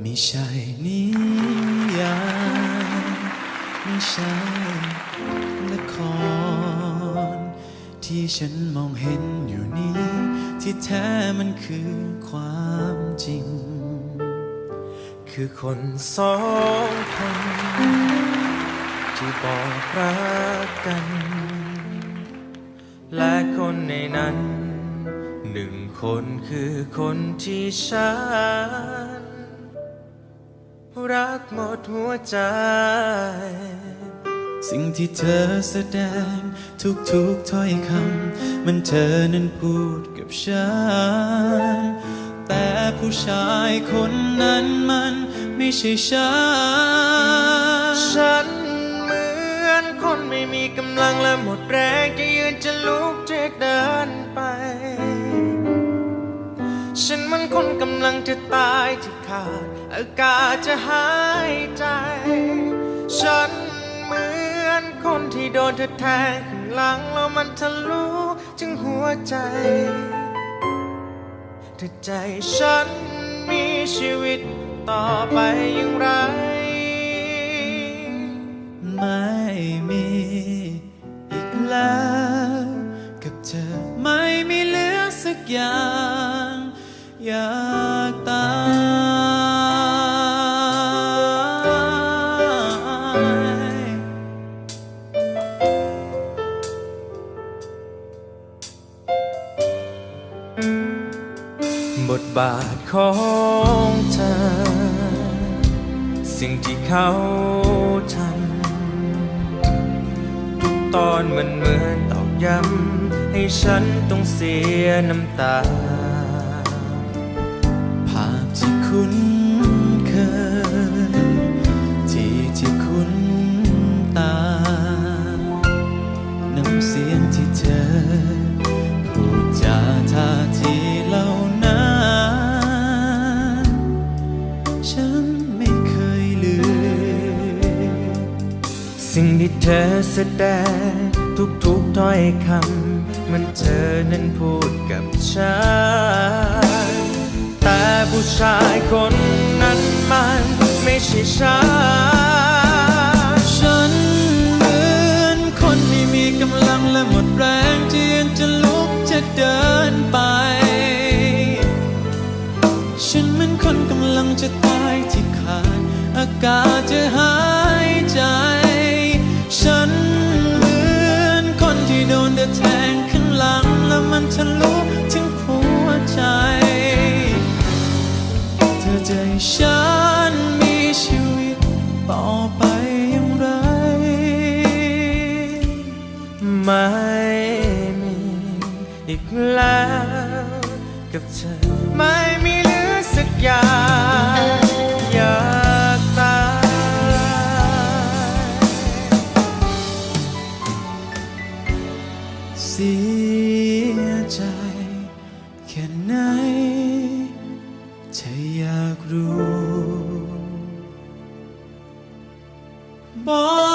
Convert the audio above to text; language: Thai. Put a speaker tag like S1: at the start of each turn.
S1: ไม่ใช่นิยายไม่ใช่ละคร ที่ฉันมองเห็นอยู่นี้ ที่แท้มันคือความจริง คือคนสองคน บอกรักกัน และคนในนั้น หนึ่งคนคือคนที่ฉัน รักหมดหัวใจ สิ่งที่เธอแสดงทุกๆถ้อยคำมันเธอนั้นพูดกับฉัน แต่ผู้ชายคนนั้นมันไม่ใช่ฉัน
S2: ฉัน ม่มีกำลังและหมดแรงจะยืนจะลุกจะเดินไป ฉันมันคนกำลังจะตายที่ขาดอากาศจะหายใจ ฉันเหมือนคนที่โดนเธอแทงข้างหลังแล้วมันทะลุถึงหัวใจถ้าใจฉันมีชีวิตต่อไปอย่างไร
S1: ตาย
S2: บทบาทของเธอ สิ่งที่เขาทำทุกตอนมันเหมือนตอกย้ำให้ฉันต้องเสียน้ำตา
S1: คุ้นเคยที่ที่คุ้นตา น้ำเสียงที่เธอ พูดจาท่าทีเหล่านั้นฉันไม่เคยลืม
S2: สิ่งที่เธอแสดงทุกๆถ้อยคำมันเธอนั้นพูดกับฉัน แต่ผู้ชายคนนั้นมันไม่ใช่ฉัน
S1: ฉันเหมือนคนไม่มีกำลังและหมดแรงที่ยังจะลุกจะเดินไป ฉันเหมือนคนกำลังจะตายที่ขาดอากาศจะหายใจ
S2: อีกแล้ว กับเธอไม่มีเหลือสักอย่างอยากตาย
S1: เสียใจแค่ไหนเธออยากรู้บอก